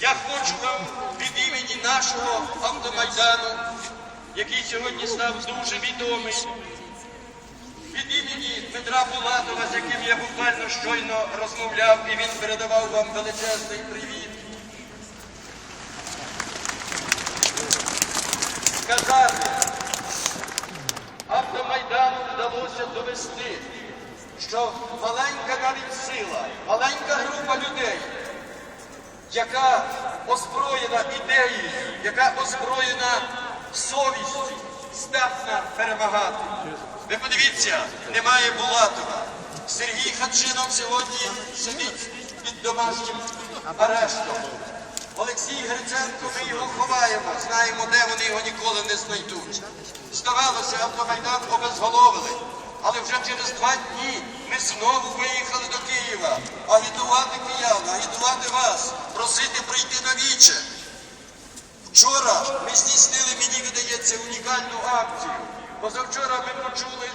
Я хочу вам від імені нашого автомайдану, який сьогодні став дуже відомий, від імені Петра Булатова, з яким я буквально щойно розмовляв, і він передавав вам величезний привіт. Сказати, автомайдану вдалося довести, що маленька навіть сила, маленька група людей, яка озброєна ідеєю, яка озброєна совістю, здатна перемагати. Ви подивіться, немає Булатова. Сергій Хачинов сьогодні сидить під домашнім арештом. Олексій Гриценко, ми його ховаємо, знаємо, де вони його ніколи не знайдуть. Здавалося, автомайдан обезголовили. Але вже через два дні ми знову виїхали до Києва. Агітувати киян, агітувати вас, просити прийти на віче. Вчора ми здійснили, мені видається, унікальну акцію. Позавчора ми почули,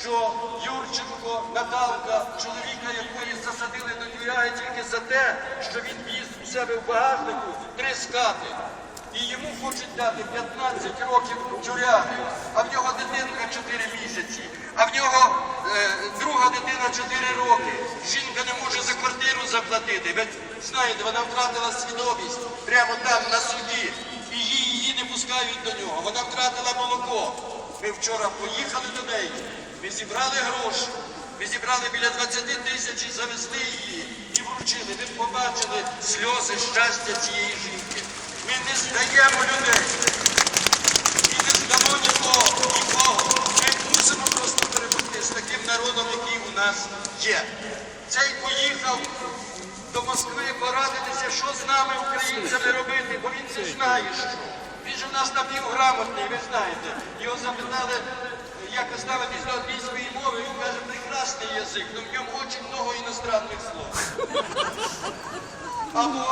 що Юрченко, Наталка, чоловіка якої засадили до тюряги тільки за те, що він віз у себе в багажнику три скати. І йому хочуть дати 15 років тюряги, а в нього дитинка 4 місяці, а в нього е, друга дитина 4 роки. Жінка не може за квартиру заплатити. Ви знаєте, вона втратила свідомість прямо там на суді. І її, її не пускають до нього. Вона втратила молоко. Ми вчора поїхали до неї, ми зібрали гроші, ми зібрали біля 20 тисяч і завезли її і вручили. Ви побачили сльози щастя цієї жінки. Ми не здаємо людей. І не здамо нікого, нікого. Ми мусимо просто перемогти з таким народом, який у нас є. Цей поїхав до Москви порадитися, що з нами, українцями, робити, бо він не знає, що. Він же в нас напівграмотний, ви знаєте. Його запитали, як ви ставитесь до англійської мови, він каже, прекрасний язик, але в ньому дуже много іностранних слов. Або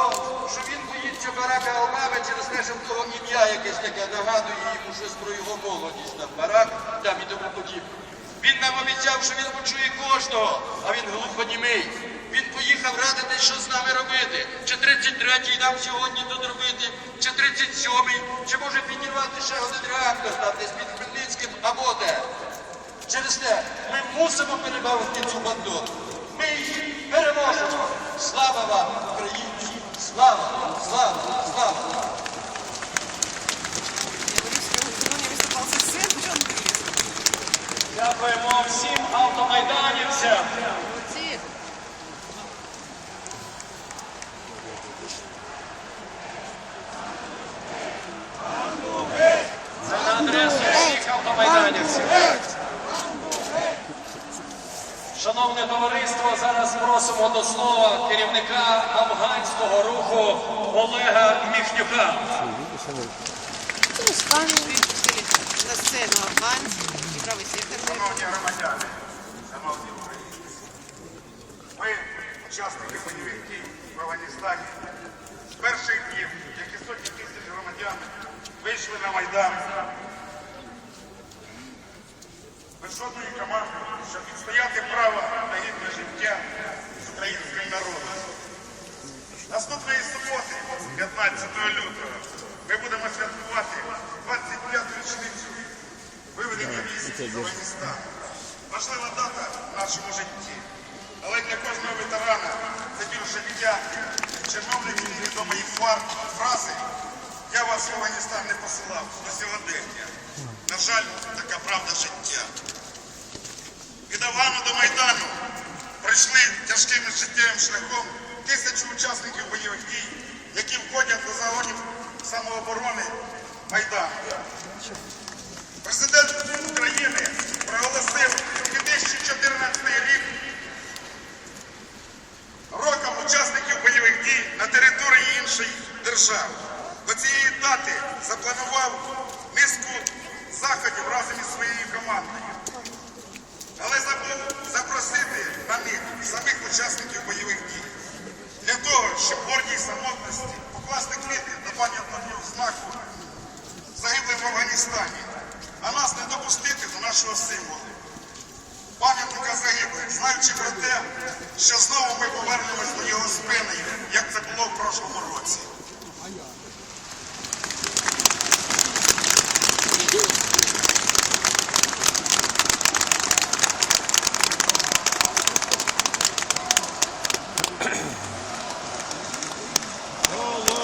що він боїться Барака Обами через те, що в того ім'я якесь таке нагадує йому щось про його молодість, там Барак, там і тому подібне. Він нам обіцяв, що він почує кожного, а він глухонімий. Він поїхав радити, що з нами робити. Чи 33-й нам сьогодні тут робити, чи 37-й, чи може підірвати ще один реактор там десь під Хмельницьким або де. Через те ми мусимо перебавити цю бандуру. Ми її переможемо. Слава вам, українці! Слава! Слава! Слава! Сегодня выступал сын Джон Биллис. Дякуємо всім автомайданівцям. Молодцы. Це на адресу всіх автомайданівців. Шановне товариство, зараз просимо до слова керівника афганського руху Олега Міхнюка. Вышли на сцену афганцы и правый сектор. Шановні громадяни, шановні українці, ми, учасники бойових дій в Афганістані, з перших днів, як і сотні тисяч громадян, вийшли на Майдан 15 лютого, ми будемо святкувати 25-ту річницю виведення військ з Афганістану. Важлива дата в нашому житті. Але для кожного ветерана це більше життя. Чиновники невідомої фар- фрази я вас в Афганістан не посилав до сьогодення. На жаль, така правда життя. Від Афгану до Майдану пройшли тяжким життєвим шляхом тисячі учасників бойових дій, які входять до загонів самооборони Майдану. Президент України проголосив 2014 рік роком учасників бойових дій на території інших держав. До цієї дати запланував низку заходів разом із своєю командою. Але забув запросити на них самих учасників бойових дій. Для того, щоб в гордій самотності покласти квіти до пам'ятного знаку загиблим в Афганістані, а нас не допустити до нашого символу. пам'ятника загиблих, знаючи про те, що знову ми повернемось до його спини, як це було в прошлому році.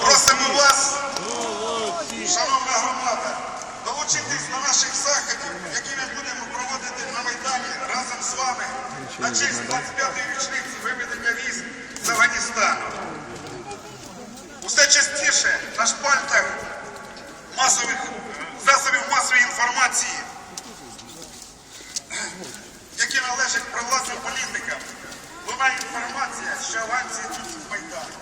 Просимо вас, шановна громада, долучитись до наших заходів, які ми будемо проводити на Майдані разом з вами на честь 25-ї річниці виведення військ з Афганістану. Усе частіше на шпальтах масових засобів масової інформації, які належать провладним політикам, лунає інформація, що афганці йдуть з Майдану.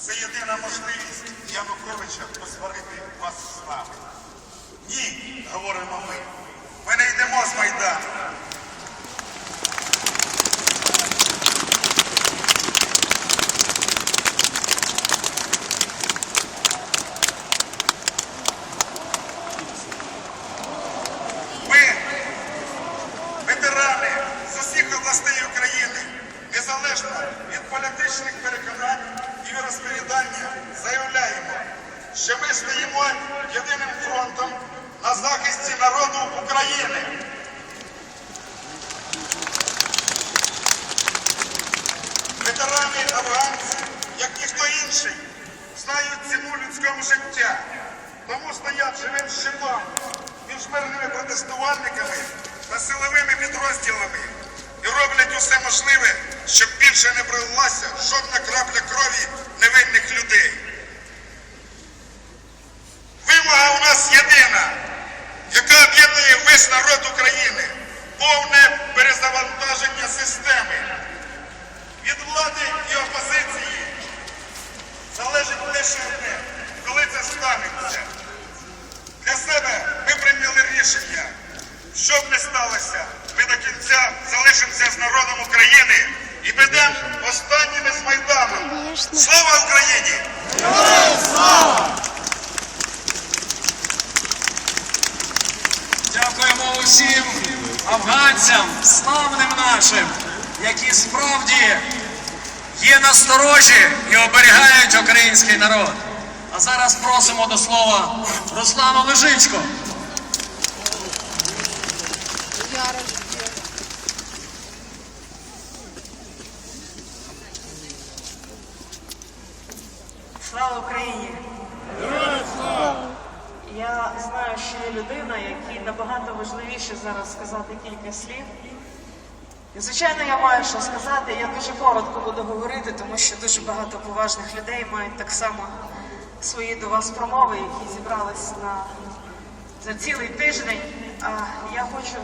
Це єдина можливість Януковича посварити вас з нами. Ні, говоримо ми. Ми не йдемо з Майдану. Ми, ветерани з усіх областей України, незалежно від політичних переконань і розповідання, заявляємо, що ми стоїмо єдиним фронтом на захисті народу України. Ветерани афганці, як ніхто інший, знають ціну людському життя, тому стоять живим щитом між мирними протестувальниками та силовими підрозділами і роблять усе можливе, щоб більше не пролилася жодна крапля крові невинних людей. Вимога у нас єдина, яка об'єднує весь народ України, повне перезавантаження системи. Від влади і опозиції залежить лише одне, коли це станеться. Для себе ми прийняли рішення, що б не сталося, ми до кінця залишимося з народом України і підемо останніми з Майдану. Слава Україні! Дякуємо усім афганцям, славним нашим, які справді є насторожі і оберігають український народ. А зараз просимо до слова Руслану Лежичко. Слава Україні! Я знаю, що є людина, якій набагато важливіше зараз сказати кілька слів. І, звичайно, я маю що сказати. Я дуже коротко буду говорити, тому що дуже багато поважних людей мають так само свої до вас промови, які зібрались на за цілий тиждень. А я хочу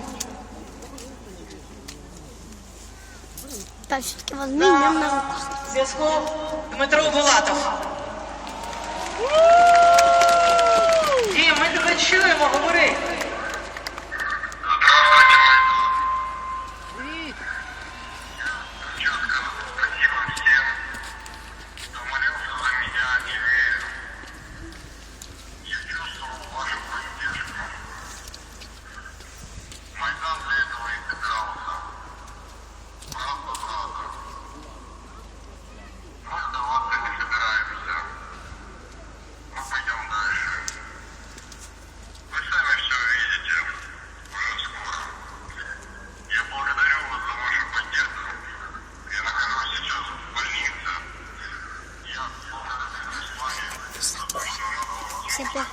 Так, возьми меня на руках. зв'язку Дмитро Булатов. Дім, ми тебе чуємо, говори.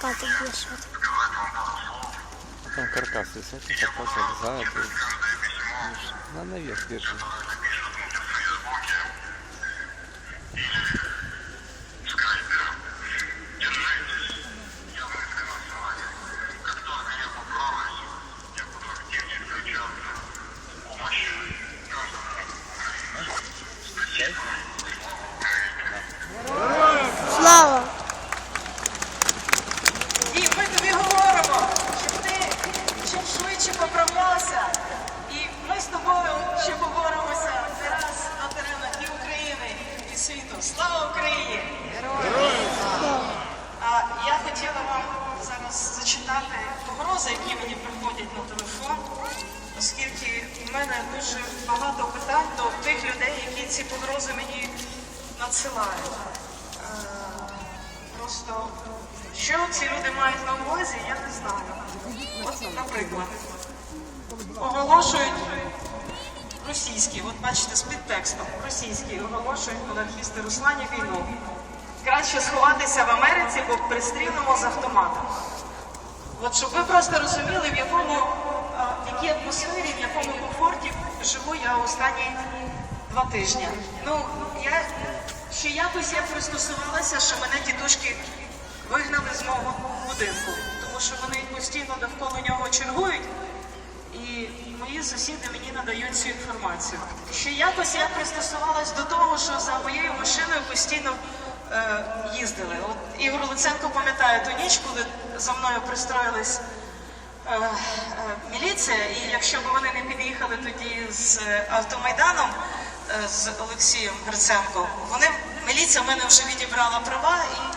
Пару слов. Там каркас висить, каркас. Каждое письмо, На наверх держи. которое напишут мне в Фейсбуке или в Скайпе. Держитесь. Я мысленно с вами. Как только я поправлюсь, я буду активнее включаться в помощь каждому украинцу. Спасибо. Слава Украине. Слава! І ми тобі говоримо, щоб ти чим швидше поправлявся, і ми з тобою ще поборемося погрози мені надсилають. Е, Просто що ці люди мають на увазі, я не знаю. От, наприклад, оголошують російські, от бачите, з підтекстом, російські оголошують монархісти Руслані війну. Краще сховатися в Америці, бо пристрінемо з автомата. От щоб ви просто розуміли, в якому в якій атмосфері, в якому комфорті живу я останні два тижні. Ну, я ще якось я пристосувалася, що мене тітушки вигнали з мого будинку, тому що вони постійно довкола нього чергують, і мої сусіди мені надають цю інформацію. Ще якось я пристосувалась до того, що за моєю машиною постійно е, їздили. От Ігор Луценко пам'ятає ту ніч, коли за мною пристроїлись е, е, міліція, і якщо б вони не під'їхали тоді з е, автомайданом з Олексієм Гриценко, вони міліція в мене вже відібрала права і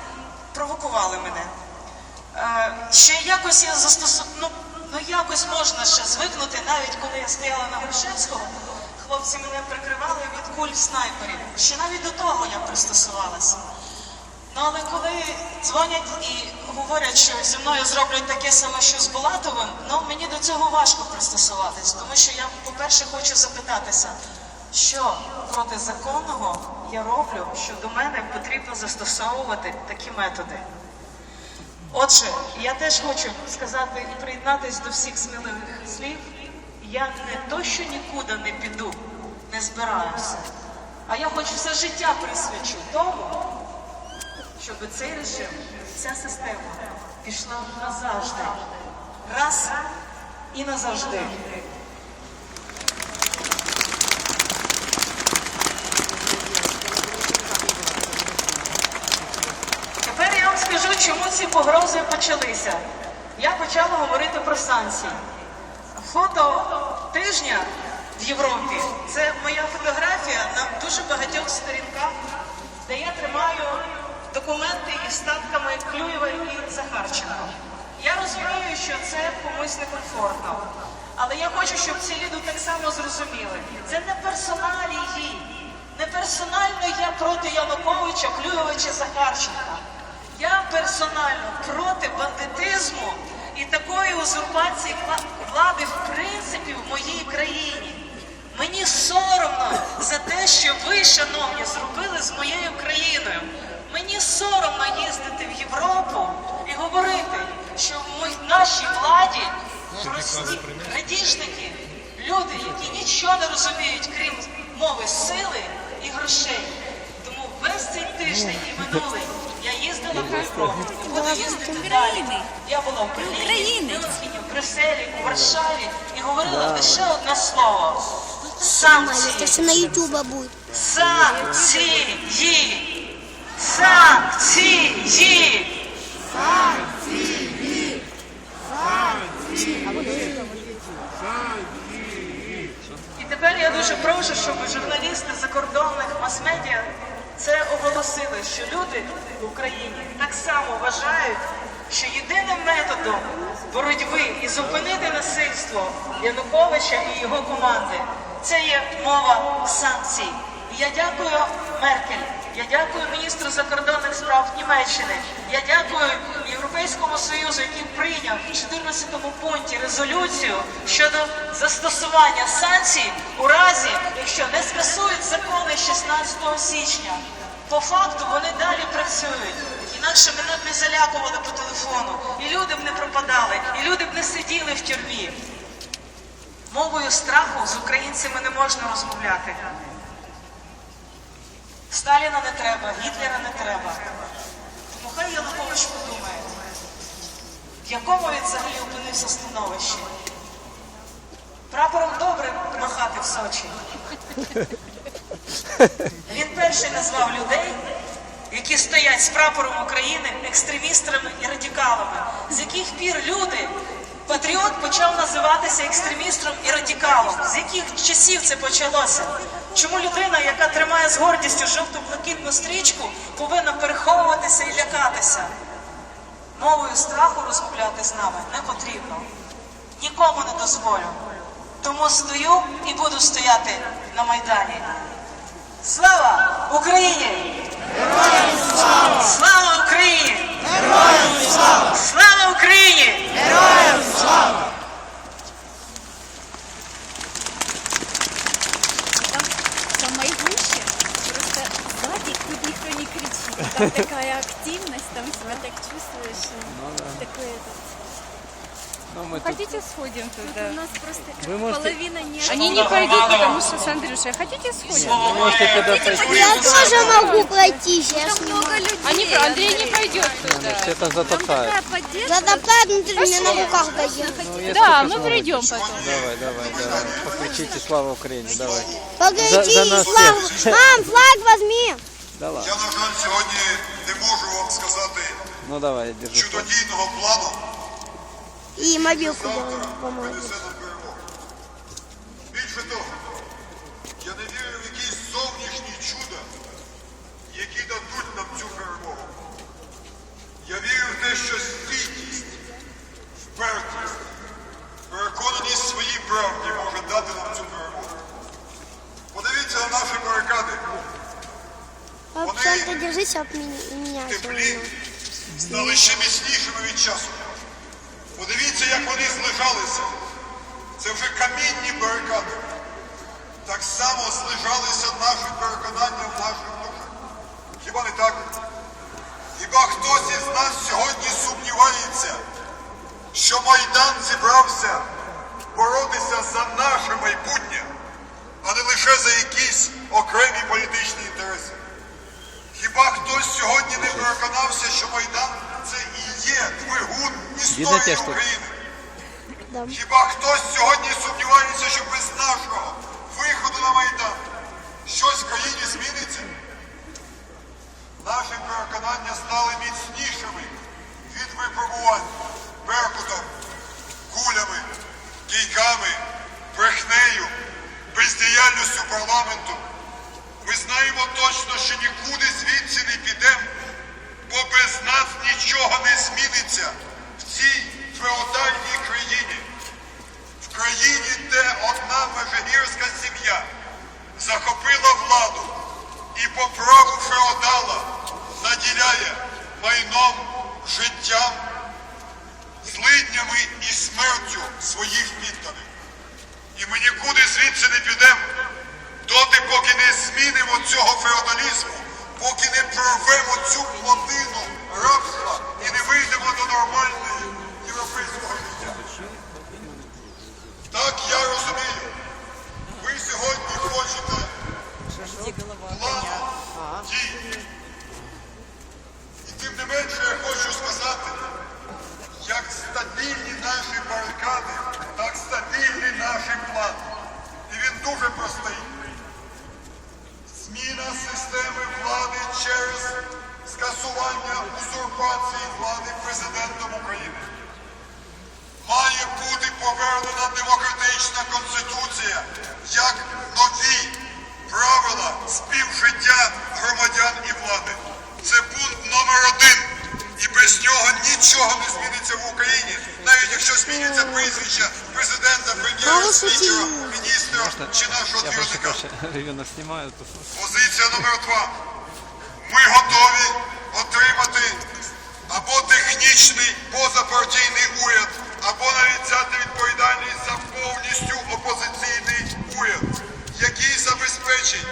провокували мене. Ще якось я застосу... ну, ну якось можна ще звикнути, навіть коли я стояла на Грушевського, хлопці мене прикривали від куль снайперів. Ще навіть до того я пристосувалася. Ну але коли дзвонять і говорять, що зі мною зроблять таке саме, що з Булатовим, ну мені до цього важко пристосуватись, тому що я, по-перше, хочу запитатися, що протизаконного я роблю, що до мене потрібно застосовувати такі методи. Отже, я теж хочу сказати і приєднатись до всіх сміливих слів. Я не то, що нікуди не піду, не збираюся, а я хоч все життя присвячу тому, щоб цей режим, ця система пішла назавжди, раз і назавжди. Тепер я вам скажу, чому ці погрози почалися. Я почала говорити про санкції. Фото тижня в Європі це моя фотографія на дуже багатьох сторінках, де я тримаю документи із статками Клюєва і Захарченко. Я розумію, що це комусь некомфортно. Але я хочу, щоб ці люди так само зрозуміли. Це не персоналії. Не персонально я проти Януковича, Клюєва чи Захарченка. Я персонально проти бандитизму і такої узурпації влади в принципі в моїй країні. Мені соромно за те, що ви, шановні, зробили з моєю країною. Мені соромно їздити в Європу і говорити, що в нашій владі прості градіжники, люди, які нічого не розуміють, крім мови сили і грошей. Тому весь цей тиждень і минулий я їздила по Європі, і буду їздити далі. Я була в Берліні, в в Брюсселі, у Варшаві і говорила лише одне слово. Это Санкції. Ютуба. Санкції! Санкції! І тепер я дуже прошу, щоб журналісти закордонних мас-медіа це оголосили, що люди в Україні так само вважають, що єдиним методом боротьби і зупинити насильство Януковича і його команди це є мова санкцій. І я дякую Меркель, я дякую міністру закордонних справ Німеччини, я дякую Європейському Союзу, який прийняв в 14-му пункті резолюцію щодо застосування санкцій у разі, якщо не скасують закони 16 січня. По факту вони далі працюють. Інакше мене б не залякували по телефону, і люди б не пропадали, і люди б не сиділи в тюрмі. Мовою страху з українцями не можна розмовляти. Сталіна не треба, Гітлера не треба. Тому хай Янукович подумає, в якому він взагалі опинився становищі. Прапором добре махати в Сочі. Він перший назвав людей, які стоять з прапором України екстремістами і радикалами, з яких пір люди. Патріот почав називатися екстремістом і радикалом. З яких часів це почалося? Чому людина, яка тримає з гордістю жовто-блакитну стрічку, повинна переховуватися і лякатися? Мовою страху розмовляти з нами не потрібно. Нікому не дозволю. Тому стою і буду стояти на Майдані. Слава Україні! Героям слава! Слава Україні! Героям слава! Слава Україні! Там, Там такая активность, там себя так чувствуешь. Такой этот. Ну, мы тут... Хотите сходим туда? У нас просто как Вы можете- половина нет. Они не пойдут, потому что с Андрюшей. Хотите сходим? Вы можете туда пойти. Я тоже могу пройти, я Там много людей. Андрей не пойдет туда. Все там затопают. такая поддержка. Затопляют внутри меня на руках дойдет. Ну, Да, только мы сможете. придем потом. Давай, давай, давай. Покричите слава Україні, давай. Погоди, За- за нас всех. Мам, флаг возьми. Да ладно. Я, на жаль, сьогодні не можу вам сказати Ну давай, держи. чудодійного плану, И мобилку завтра принесе нам перемогу. Більше того, я не вірю в якісь зовнішні чуда, які дадуть нам цю перемогу. Я вірю в те, що стійкість, впертість, переконаність своїй правді може дати нам цю перемогу. Подивіться на наші барикади. Ты держись от меня. меня теплі стали ще міцнішими від часу. Подивіться, як вони злежалися. Це вже камінні барикади. Так само злежалися наші переконання в наших душах. Хіба не так? Хіба хтось із нас сьогодні сумнівається, що Майдан зібрався боротися за наше майбутнє, а не лише за якісь окремі політичні інтереси? Хіба хтось сьогодні не переконався, що Майдан це і є двигун історії. України? Хіба хтось сьогодні сумнівається, що без нашого виходу на Майдан щось в країні зміниться? Наші переконання стали міцнішими від випробувань беркутом, кулями, кійками, брехнею, бездіяльністю парламенту. Ми знаємо точно, що нікуди звідси не підемо, бо без нас нічого не зміниться в цій феодальній країні. В країні, де одна межигірська сім'я захопила владу і по праву феодала наділяє майном, життям, злиднями і смертю своїх підданих. І ми нікуди звідси не підемо, доти, поки не змінимо цього феодалізму, поки не прорвемо цю плотину рабства і не вийдемо до нормальної європейського життя. Так я розумію. Ви сьогодні хочете плану дій. І тим не менше я хочу сказати, як стабільні наші барикади, так стабільний наш план. І він дуже простий. Зміна системи влади через скасування узурпації влади президентом України. Має бути повернена демократична конституція як нові правила співжиття громадян і влади. Це пункт номер один. І без нього нічого не зміниться в Україні, навіть якщо зміняться прізвища президента, прем'єра, Мало спікера, чи нашого Я просто двірника. снимаю. то- Позиція номер два. Ми готові отримати або технічний позапартійний уряд, або навіть взяти відповідальність за повністю опозиційний уряд, який забезпечить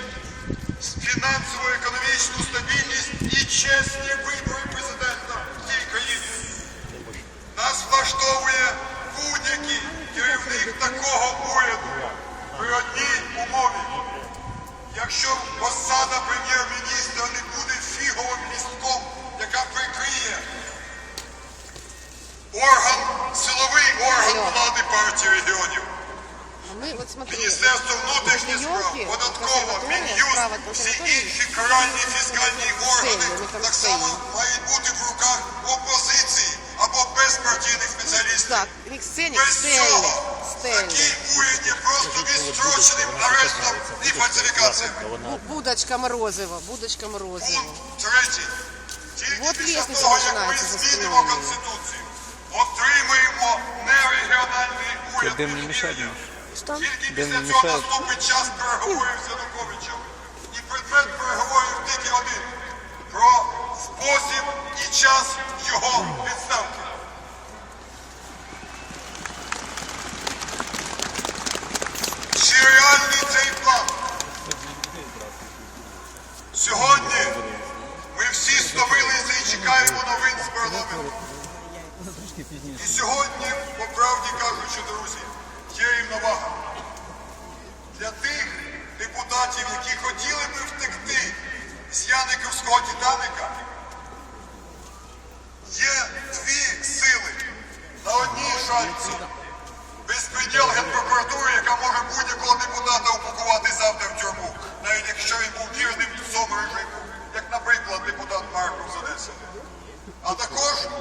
фінансово-економічну стабільність і чесні вибори президента в цій країні. Нас влаштовує будь-який керівник такого уряду при одній умові. Якщо посада прем'єр-міністра не буде фіговим містком, яка прикриє орган, силовий орган влади партії регіонів. Мы вот смотрели, Міністерство внутрішніх справ, Нью-Йорке, податкова, консерватория, Мін'юст, справа всі консерваторії. інші каральні фіскальні органи вони там так само стоять. мають бути в руках опозиції або безпартійних спеціалістів. так, их сцене Без Стэнли, цього Стэнли. такий уряд є просто відстроченим арештом і фальсифікаціями. Будочка Морозова, будочка Морозова. Пункт третій. Тільки Вот після того, як ми змінимо. Конституцію, отримаємо нерегіональний уряд. Что? Тільки Дим після цього наступить час переговорів з Януковичем. І предмет переговорів тільки один про спосіб і час його відставки. Реальний цей план? Сьогодні ми всі стомилися і чекаємо новин з парламенту. І сьогодні, по правді кажучи, друзі, є рівновага. Для тих депутатів, які хотіли би втекти з Яниковського Титаника,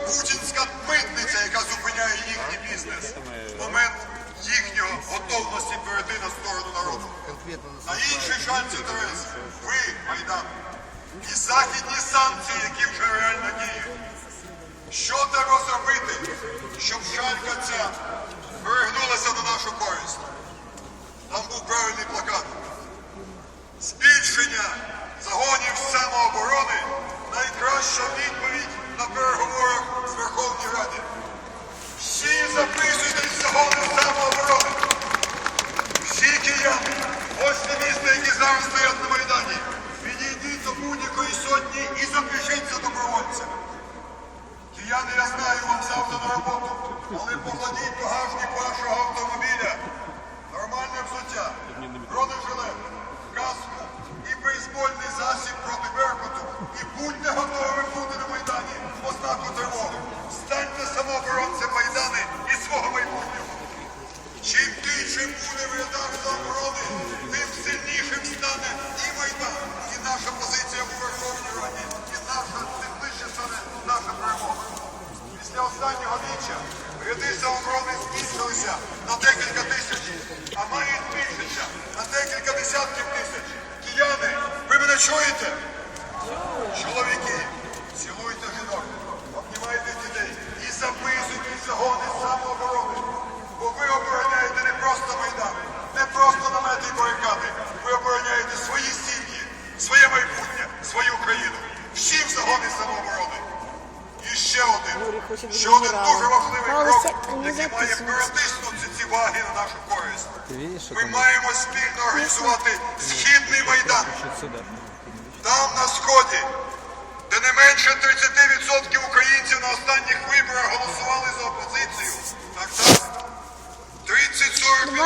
путінська митниця, яка зупиняє їхній бізнес в момент їхнього готовності перейти на сторону народу. На іншій шанці Терез, ви, Майдан, і західні санкції, які вже реально діють. Що треба зробити,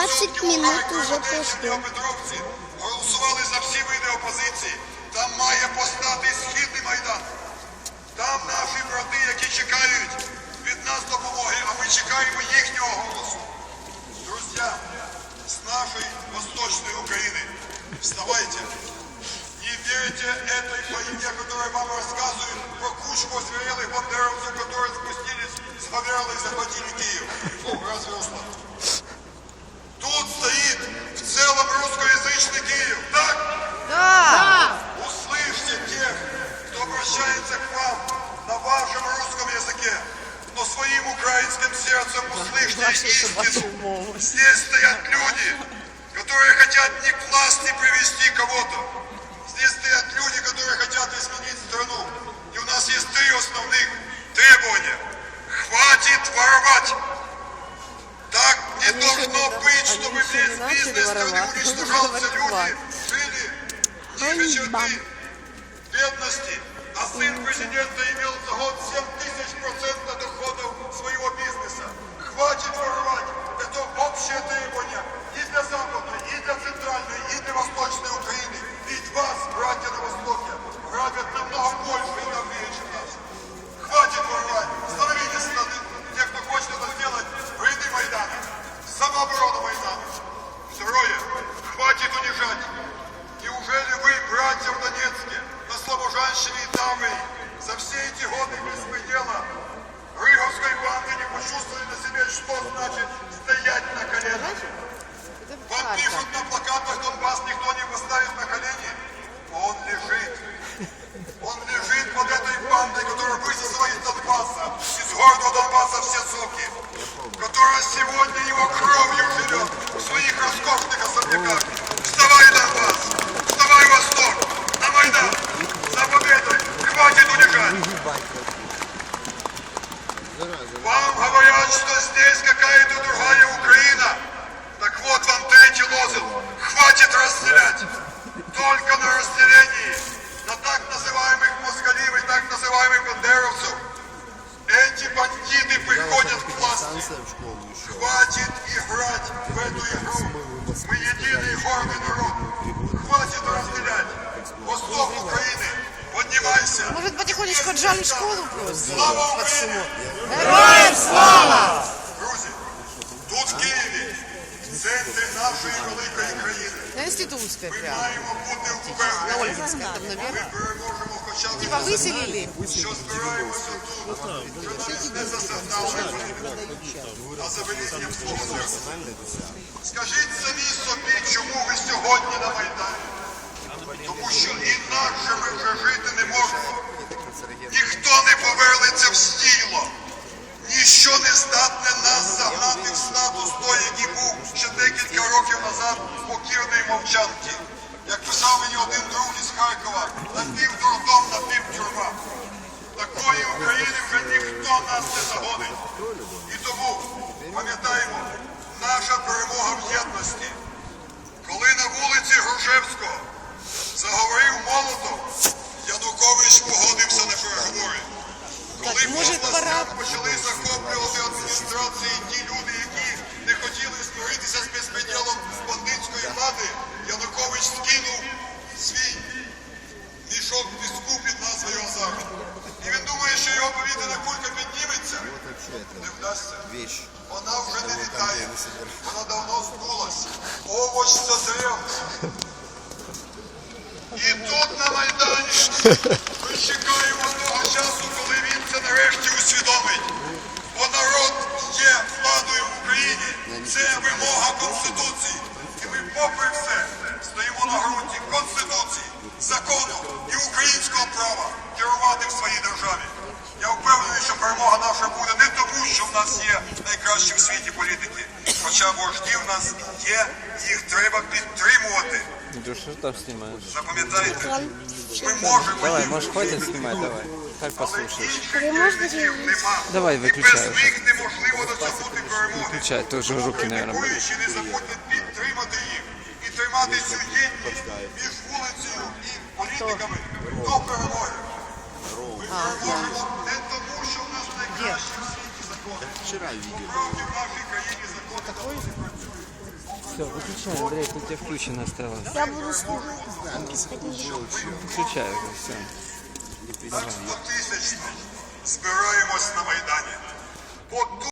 20 минут Харкова, уже Одесі, прошло. Дніпропетровці голосували за всі види опозиції. Там має постати східний майдан. Там наші брати, які чекають від нас допомоги, а ми чекаємо їхнього голосу. Друзья, с нашей восточной Украины, вставайте. Не верите этой фаине, которая вам рассказывает про кучку озверелых бандеровцев, которые спустились с Фаверла и захватили Киев. О, разве Руслан? Киев, так? Да! Услышьте тех, кто обращается к вам на вашем русском языке, но своим украинским сердцем услышьте истину. Здесь стоят люди, которые хотят не к власти привести кого-то. Здесь стоят люди, которые хотят изменить страну. И у нас есть три основных требования. Хватит воровать. еще не весь начали бизнес страны воровать. уничтожался, Говорят, люди хватит. жили ниже Ганьба. черты бедности, а сын президента имел за год 7 тысяч процентов доходов своего бизнеса. Хватит воровать. Это общее требование и для Западной, и для Центральной, и для Восточной Хватит унижать. Неужели вы, братья в Донецке, на Слобожанщине и Таврии, за все эти годы беспредела Рыговской отжали школу просто? Слава Под Україні! Героям слава! Друзі, тут в Києві, в центрі нашої великої країни, На ми прямо. маємо бути На впевнені. Ольгинская, там Ми наверх. переможемо хоча б Типа за выселили? що збираємося тут, що навіть не за сигналами, а за велінням свого серця. Скажіть самі собі, чому ви сьогодні на Майдані? Тому що інакше ми вже жити не можемо. Ніхто не повернеться в стіло. Ніщо не здатне нас загнати в статус той, який був ще декілька років назад покірної мовчанки. Як писав мені один друг із Харкова, напівдурдом, напівтюрма. Такої України вже ніхто нас не загонить. І тому пам'ятаємо, наша перемога в єдності. Коли на вулиці Грушевського заговорив молотом, Янукович погодився на переговори. Коли пора- почали захоплювати адміністрації ті люди, які не хотіли змиритися з безпреділом бандитської влади, Янукович скинув свій мішок піску під назвою Азару. І він думає, що його повітряна кулька підніметься. Не вдасться. Вона вже не літає. Вона давно здулась. Овоч созрів. І тут на Майдані ми чекаємо того часу, коли він це нарешті усвідомить. Бо народ є владою в Україні. Це вимога Конституції. І ми попри все стоїмо на ґрунті Конституції, закону і українського права керувати в своїй державі. Я впевнений, що перемога наша буде не тому, що в нас є найкращі в світі політики. Хоча вожді в нас є, їх треба підтримувати. Идешь, что там снимаешь? Запам'ятайте, ми можемо Давай, можешь хватит снимать, давай. Так але послушаешь. Давай, досягнути перемоги. Включай, тоже руки, наверное, будут. Критикуючи, не забудьте підтримати їх і тримати цю єдність між вулицею і політиками до перемоги. Ми переможемо не тому, що в нас найкращі в світі закони. Справді в нашій країні закони. Все, выключай, Андрей, тут тебе включено осталось. Я буду слушать. Выключай уже, все. Так, по тисячні збираємось на Майдані. По